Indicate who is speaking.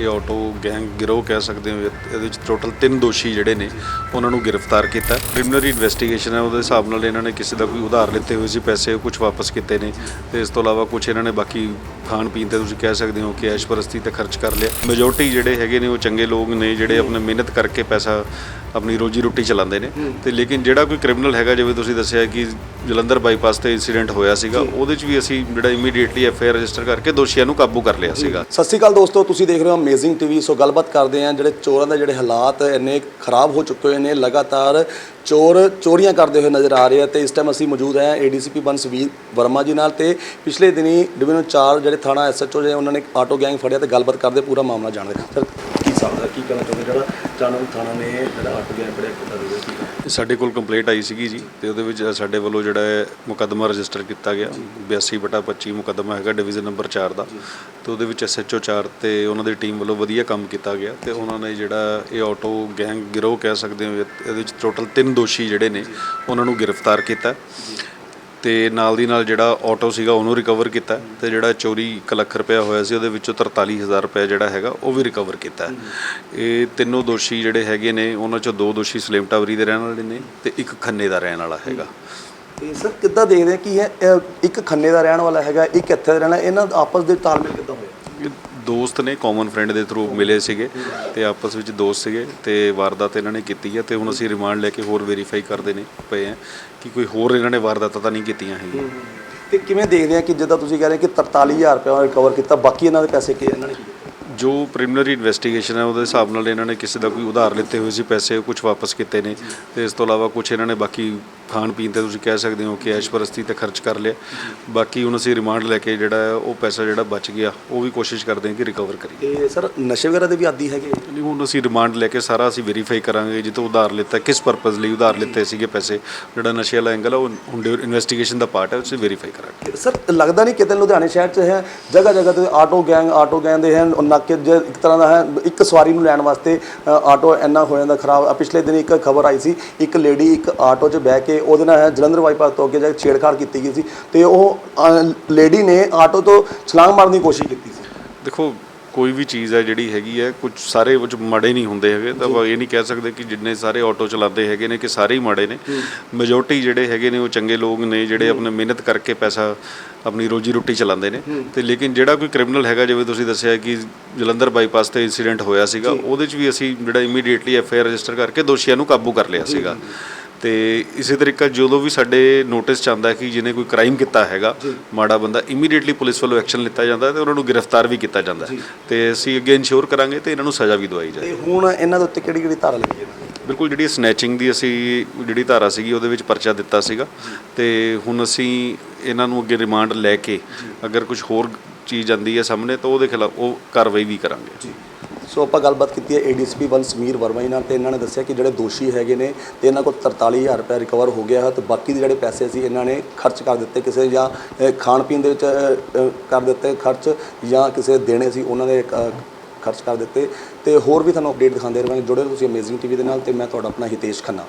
Speaker 1: ਇਹ auto gang ਗਿਰੋਹ ਕਹਿ ਸਕਦੇ ਹੋ ਇਹਦੇ ਵਿੱਚ ਟੋਟਲ ਤਿੰਨ ਦੋਸ਼ੀ ਜਿਹੜੇ ਨੇ, ਉਹਨਾਂ ਨੂੰ ਗ੍ਰਿਫਤਾਰ ਕੀਤਾ। ਪ੍ਰੀਲਿਮਿਨਰੀ ਇਨਵੈਸਟੀਗੇਸ਼ਨ ਹੈ, ਉਹਦੇ ਹਿਸਾਬ ਨਾਲ ਇਹਨਾਂ ਨੇ ਕਿਸੇ ਦਾ ਕੋਈ ਉਧਾਰ ਲਿੱਤੇ ਹੋਏ ਸੀ, ਪੈਸੇ ਕੁਝ ਵਾਪਸ ਕੀਤੇ ਨੇ, ਤੇ ਇਸ ਤੋਂ ਇਲਾਵਾ ਕੁਝ ਇਹਨਾਂ ਨੇ ਬਾਕੀ ਖਾਣ ਪੀਣ ਤੇ ਤੁਸੀਂ ਕਹਿ ਸਕਦੇ ਹੋ ਕਿ ਐਸ਼ਪਰਸਤੀ ਤੇ ਖਰਚ ਕਰ ਲਿਆ। ਮੈਜੋਰਟੀ ਜਿਹੜੇ ਹੈਗੇ ਨੇ ਉਹ ਚੰਗੇ ਲੋਕ ਨੇ ਜਿਹੜੇ ਆਪਣੇ ਮਿਹਨਤ ਕਰਕੇ ਪੈਸਾ ਆਪਣੀ ਰੋਜੀ ਰੋਟੀ ਚਲਾਉਂਦੇ ਨੇ। ਤੇ ਲੇਕਿਨ ਜਿਹੜਾ ਕੋਈ ਕ੍ਰਿਮੀਨਲ ਹੈਗਾ ਜਿਵੇਂ ਤੁਸੀਂ ਦੱਸਿਆ ਕਿ ਜਲੰਧਰ ਬਾਈਪਾਸ ਤੇ ਇਨਸੀਡੈਂਟ ਹੋਇਆ ਸੀਗਾ ਉਹਦੇ 'ਚ ਵੀ ਅਸੀਂ ਜਿਹੜਾ immediately F I R register ਕਰਕੇ ਦੋਸ਼ੀਆਂ ਨੂੰ ਕਾਬੂ ਕਰ ਲਿਆ ਸੀਗਾ।
Speaker 2: ਸਤਿ ਸ਼੍ਰੀ ਅਕਾਲ ਦੋਸਤੋ ਤੁਸੀਂ ਦੇਖ ਰਹੇ ਹੋ ਅਮੇਜ਼ਿੰਗ ਟੀਵੀ ਸੋ ਗੱਲਬਾਤ ਕਰਦੇ ਹਾਂ ਜਿਹੜੇ ਚੋਰਾਂ ਦੇ ਜਿਹੜੇ ਹਾਲਾਤ ਇੰਨੇ ਖਰਾਬ ਹੋ ਚੁੱਕੇ ਹੋਏ ਨੇ ਲਗਾਤਾਰ ਚੋਰ ਚੋਰੀਆਂ ਕਰਦੇ ਹੋਏ ਨਜ਼ਰ ਆ ਰਹੇ ਆ। ਤੇ ਇਸ ਟਾਈਮ ਅਸੀਂ ਮੌਜੂਦ ਹਾਂ ਏਡੀਸੀਪੀ ਬਨਸਵੀਰ ਵਰਮਾ ਜੀ ਨਾਲ ਤੇ ਪਿਛਲੇ ਦਿਨੀ ਡਿਵੀਜ਼ਨ 4 ਜਿਹੜੇ ਥਾਣਾ ਐਸਐਚਓ ਜੇ ਉਹਨਾਂ ਨੇ ਆਟੋ ਗੈਂਗ ਫੜਿਆ ਤੇ ਗੱਲਬਾਤ ਕਰਦੇ ਪੂਰਾ ਮਾਮਲਾ ਜਾਣਦੇ ਸਰ, ਕੀ ਦਾ, ਕੀ ਕਹਿਣਾ ਚਾਹੁੰਦੇ ਜਿਹੜਾ ਚਾਨਣ ਥਾਣਾ ਨੇ ਜਿਹੜਾ ਆਟੋ ਗੈਂਗ ਫੜਿਆ, ਕਿੱਦਾਂ ਦੇ ਸੀ
Speaker 1: ਸਾਡੇ ਕੋਲ ਕੰਪਲੇਂਟ ਆਈ ਸੀਗੀ ਜੀ ਤੇ ਉਹਦੇ ਵਿੱਚ ਸਾਡੇ ਵੱਲੋਂ ਜਿਹੜਾ ਹੈ ਮੁਕੱਦਮਾ ਰਜਿਸਟਰ ਕੀਤਾ ਗਿਆ। 82 ਬਟਾ 25 ਮੁਕੱਦਮਾ ਹੈਗਾ ਡਿਵੀਜ਼ਨ ਨੰਬਰ 4 ਦਾ। ਤੇ ਉਹਦੇ ਵਿੱਚ ਐਸਐਚਓ 4 ਤੇ ਉਹਨਾਂ ਦੀ ਟੀਮ ਵੱਲੋਂ ਵਧੀਆ ਕੰਮ ਕੀਤਾ ਗਿਆ ਤੇ ਉਹਨਾਂ ਨੇ ਜਿਹੜਾ ਇਹ ਆਟੋ ਗੈਂਗ ਗਿਰੋਹ ਕਹਿ ਸਕਦੇ ਹੋ, ਇਹਦੇ ਵਿੱਚ ਟੋਟਲ ਤਿੰਨ ਦੋਸ਼ੀ ਜਿਹੜੇ ਨੇ, ਉਹਨਾਂ ਨੂੰ ਗ੍ਰਿਫਤਾਰ ਕੀਤਾ। ਤੇ ਨਾਲ ਦੀ ਨਾਲ ਜਿਹੜਾ ਆਟੋ ਸੀਗਾ ਉਹਨੂੰ ਰਿਕਵਰ ਕੀਤਾ ਤੇ ਜਿਹੜਾ ਚੋਰੀ 1 ਲੱਖ ਰੁਪਇਆ ਹੋਇਆ ਸੀ ਉਹਦੇ ਵਿੱਚੋਂ 43000 ਰੁਪਇਆ ਜਿਹੜਾ ਹੈਗਾ ਉਹ ਵੀ ਰਿਕਵਰ ਕੀਤਾ। ਇਹ ਤਿੰਨੋਂ ਦੋਸ਼ੀ ਜਿਹੜੇ ਹੈਗੇ ਨੇ ਉਹਨਾਂ ਚੋਂ ਦੋ ਦੋਸ਼ੀ ਸਲੇਮ ਟਾਵਰੀ ਦੇ ਰਹਿਣ ਵਾਲੇ ਨੇ ਤੇ ਇੱਕ ਖੰਨੇ ਦਾ ਰਹਿਣ ਵਾਲਾ ਹੈਗਾ।
Speaker 2: ਤੇ ਸਰ ਕਿੱਦਾਂ ਦੇਖਦੇ ਆ ਕਿ ਇਹ ਇੱਕ ਖੰਨੇ ਦਾ ਰਹਿਣ ਵਾਲਾ ਹੈਗਾ ਇੱਕ ਇੱਥੇ ਦਾ ਰਹਿਣਾ ਇਹਨਾਂ ਦਾ ਆਪਸ ਦੇ ਤਾਲਮੇਲ ਕਿੱਦਾਂ ਹੋਇਆ?
Speaker 1: ਦੋਸਤ ਨੇ ਕਾਮਨ ਫਰੈਂਡ ਦੇ ਥਰੂ ਮਿਲੇ ਸੀਗੇ ਤੇ ਆਪਸ ਵਿੱਚ ਦੋਸਤ ਸੀਗੇ ਤੇ ਵਾਰਦਾਤ ਇਹਨਾਂ ਨੇ ਕੀਤੀ ਹੈ ਤੇ ਹੁਣ ਅਸੀਂ ਰਿਮਾਂਡ ਲੈ ਕੇ ਹੋਰ ਵੈਰੀਫਾਈ ਕਰਦੇ ਨੇ ਪਏ ਆ ਕਿ ਕੋਈ ਹੋਰ ਇਹਨਾਂ ਨੇ ਵਾਰਦਾਤਾਂ ਤਾਂ ਨਹੀਂ ਕੀਤੀਆਂ ਹੈਗੀਆਂ
Speaker 2: ਤੇ ਕਿਵੇਂ ਦੇਖਦੇ ਆ ਕਿ ਜਿੱਦਾਂ ਤੁਸੀਂ ਕਹਿ ਰਹੇ ਕਿ 43000 ਰੁਪਏ ਰਿਕਵਰ ਕੀਤਾ ਬਾਕੀ ਇਹਨਾਂ ਦੇ ਪੈਸੇ ਕੀ ਇਹਨਾਂ ਨੇ?
Speaker 1: ਜੋ ਪ੍ਰੀਲਿਮਿਨਰੀ ਇਨਵੈਸਟੀਗੇਸ਼ਨ ਹੈ ਉਹਦੇ ਹਿਸਾਬ ਨਾਲ ਇਹਨਾਂ ਨੇ ਕਿਸੇ ਦਾ ਕੋਈ ਉਧਾਰ ਲਿੱਤੇ ਹੋਏ ਸੀ ਪੈਸੇ ਕੁਝ ਵਾਪਸ ਕੀਤੇ ਨੇ ਤੇ ਇਸ ਤੋਂ ਇਲਾਵਾ ਕੁਝ ਇਹਨਾਂ ਨੇ ਬਾਕੀ ਖਾਣ ਪੀਣ ਤੇ ਤੁਸੀਂ ਕਹਿ ਸਕਦੇ ਹੋ ਕਿ ਐਸ਼ਪਰਸਤੀ ਤੇ ਖਰਚ ਕਰ ਲਿਆ। ਬਾਕੀ ਹੁਣ ਅਸੀਂ ਰਿਮਾਂਡ ਲੈ ਕੇ ਜਿਹੜਾ ਉਹ ਪੈਸਾ ਜਿਹੜਾ ਬਚ ਗਿਆ ਉਹ ਵੀ ਕੋਸ਼ਿਸ਼ ਕਰਦੇ ਹਾਂ ਕਿ ਰਿਕਵਰ ਕਰੀਏ।
Speaker 2: ਤੇ ਸਰ ਨਸ਼ੇ ਵਗੈਰਾ ਦੇ ਵੀ ਆਦੀ ਹੈਗੇ?
Speaker 1: ਨਹੀਂ ਹੁਣ ਅਸੀਂ ਰਿਮਾਂਡ ਲੈ ਕੇ ਸਾਰਾ ਅਸੀਂ ਵੈਰੀਫਾਈ ਕਰਾਂਗੇ ਜਿੱਥੋਂ ਉਧਾਰ ਲਿੱਤਾ ਕਿਸ ਪਰਪਸ ਲਈ ਉਧਾਰ ਲਿੱਤੇ ਸੀਗੇ ਪੈਸੇ। ਜਿਹੜਾ ਨਸ਼ੇ ਵਾਲਾ ਐਂਗਲ ਆ ਉਹ ਹੁਣ ਇਨਵੈਸਟੀਗੇਸ਼ਨ ਦਾ ਪਾਰਟ ਹੈ ਉਸੇ ਵੈਰੀਫਾਈ ਕਰਾਂਗੇ।
Speaker 2: ਸਰ ਲੱਗਦਾ ਨਹੀਂ ਕਿਤੇ ਲੁਧਿਆਣੇ ਸ਼ਹਿਰ 'ਚ ਹੈ ਜਗ੍ਹਾ ਜਗ੍ਹਾ ਤੇ ਆਟੋ ਗੈਂਗ ਆਟੋ ਗੈਂਗ ਦੇ ਹਨ ਨਾਕੇ ਜੇ ਇੱਕ ਤਰ੍ਹਾਂ ਦਾ ਹੈ ਇੱਕ ਸਵਾਰੀ ਨੂੰ ਲੈਣ ਵਾਸਤੇ ਅ, ਆਟੋ ਇੰਨਾ ਹੋ ਜਾਂਦਾ ਖਰਾਬ। ਆ ਪਿਛਲੇ ਦਿਨ ਇੱਕ ਖਬਰ ਆਈ ਸੀ ਇੱਕ ਲੇਡੀ ਇੱਕ ਆਟੋ 'ਚ ਬਹਿ ਕੇ ਉਹਦੇ ਨਾਲ ਜਲੰਧਰ ਬਾਈਪਾਸ ਤੋਂ ਅੱਗੇ ਜਾ ਕੇ ਛੇੜਖਾੜ ਕੀਤੀ ਗਈ ਸੀ ਤੇ ਉਹ ਲੇਡੀ ਨੇ ਆਟੋ ਤੋਂ ਛਲਾਂਗ ਮਾਰਨ ਦੀ ਕੋਸ਼ਿਸ਼ ਕੀਤੀ ਸੀ।
Speaker 1: ਦੇਖੋ ਕੋਈ ਵੀ ਚੀਜ਼ ਹੈ ਜਿਹੜੀ ਹੈਗੀ ਹੈ ਕੁਝ ਸਾਰੇ ਵਿੱਚ ਮਾੜੇ ਨਹੀਂ ਹੁੰਦੇ ਹੈਗੇ। ਤਾਂ ਇਹ ਨਹੀਂ ਕਹਿ ਸਕਦੇ ਕਿ ਜਿੰਨੇ ਸਾਰੇ ਆਟੋ ਚਲਾਉਂਦੇ ਹੈਗੇ ਨੇ ਕਿ ਸਾਰੇ ਹੀ ਮਾੜੇ ਨੇ। ਮੈਜੋਰਟੀ ਜਿਹੜੇ ਹੈਗੇ ਨੇ ਉਹ ਚੰਗੇ ਲੋਕ ਨੇ ਜਿਹੜੇ ਆਪਣੇ ਮਿਹਨਤ ਕਰਕੇ ਪੈਸਾ ਆਪਣੀ ਰੋਜੀ ਰੋਟੀ ਚਲਾਉਂਦੇ ਨੇ। ਤੇ ਲੇਕਿਨ ਜਿਹੜਾ ਕੋਈ ਕ੍ਰਿਮੀਨਲ ਹੈਗਾ ਜਿਵੇਂ ਤੁਸੀਂ ਦੱਸਿਆ ਕਿ ਜਲੰਧਰ ਬਾਈਪਾਸ ਤੇ ਇਨਸੀਡੈਂਟ ਹੋਇਆ ਸੀਗਾ ਉਹਦੇ 'ਚ ਵੀ ਅਸੀਂ ਜਿਹੜਾ immediately F I R register ਕਰਕੇ ਦੋਸ਼ੀਆਂ ਨੂੰ ਕਾਬੂ ਕਰ ਲਿਆ ਸੀਗਾ। ਤੇ ਇਸੇ ਤਰੀਕਾ ਜਦੋਂ ਵੀ ਸਾਡੇ ਨੋਟਿਸ ਚ ਆਉਂਦਾ ਹੈ ਕਿ ਜਿਹਨੇ ਕੋਈ ਕ੍ਰਾਈਮ ਕੀਤਾ ਹੈਗਾ ਮਾੜਾ ਬੰਦਾ ਇਮੀਡੀਏਟਲੀ ਪੁਲਿਸ ਵੱਲੋਂ ਐਕਸ਼ਨ ਲਿੱਤਾ ਜਾਂਦਾ ਤੇ ਉਹਨਾਂ ਨੂੰ ਗ੍ਰਿਫਤਾਰ ਵੀ ਕੀਤਾ ਜਾਂਦਾ ਤੇ ਅਸੀਂ ਅੱਗੇ ਇਨਸ਼ੋਰ ਕਰਾਂਗੇ ਤੇ ਇਹਨਾਂ ਨੂੰ ਸਜ਼ਾ ਵੀ ਦਵਾਈ ਜਾਏ।
Speaker 2: ਤੇ ਹੁਣ ਇਹਨਾਂ ਦੇ ਉੱਤੇ ਕਿਹੜੀ ਕਿਹੜੀ ਧਾਰਾ ਲੱਗੀ ਹੈ?
Speaker 1: ਬਿਲਕੁਲ ਜਿਹੜੀ ਸਨੈਚਿੰਗ ਦੀ ਅਸੀਂ ਜਿਹੜੀ ਧਾਰਾ ਸੀਗੀ ਉਹਦੇ ਵਿੱਚ ਪਰਚਾ ਦਿੱਤਾ ਸੀਗਾ। ਤੇ ਹੁਣ ਅਸੀਂ ਇਹਨਾਂ ਨੂੰ ਅੱਗੇ ਰਿਮਾਂਡ ਲੈ ਕੇ ਅਗਰ ਕੁਝ ਹੋਰ ਚੀਜ਼ ਆਂਦੀ ਹੈ ਸਾਹਮਣੇ ਤਾਂ ਉਹਦੇ ਖਿਲਾਫ ਉਹ ਕਾਰਵਾਈ ਵੀ ਕਰਾਂਗੇ।
Speaker 2: ਸੋ ਆਪਾਂ ਗੱਲਬਾਤ ਕੀਤੀ ਹੈ ਏਡੀਸੀਪੀ ਵਨ ਸਮੀਰ ਵਰਮਾ ਜੀ ਨਾਲ ਤੇ ਇਹਨਾਂ ਨੇ ਦੱਸਿਆ ਕਿ ਜਿਹੜੇ ਦੋਸ਼ੀ ਹੈਗੇ ਨੇ ਤੇ ਇਹਨਾਂ ਕੋਲ 43000 ਰੁਪਏ ਰਿਕਵਰ ਹੋ ਗਿਆ ਹੈ ਤੇ ਬਾਕੀ ਦੇ ਜਿਹੜੇ ਪੈਸੇ ਸੀ ਇਹਨਾਂ ਨੇ ਖਰਚ ਕਰ ਦਿੱਤੇ ਕਿਸੇ ਜਾਂ ਖਾਣ ਪੀਣ ਦੇ ਵਿੱਚ ਕਰ ਦਿੱਤੇ ਖਰਚ ਜਾਂ ਕਿਸੇ ਦੇਣੇ ਸੀ ਉਹਨਾਂ ਦੇ ਖਰਚ ਕਰ ਦਿੱਤੇ ਤੇ ਹੋਰ ਵੀ ਤੁਹਾਨੂੰ ਅਪਡੇਟ ਦਿਖਾਉਂਦੇ ਰਹਾਂਗੇ ਜੁੜੇ ਰਹੋ ਤੁਸੀਂ ਅਮੇਜ਼ਿੰਗ ਟੀਵੀ ਦੇ ਨਾਲ ਤੇ ਮੈਂ ਤੁਹਾਡਾ ਆਪਣਾ ਹਿਤੇਸ਼ ਖੰਨਾ।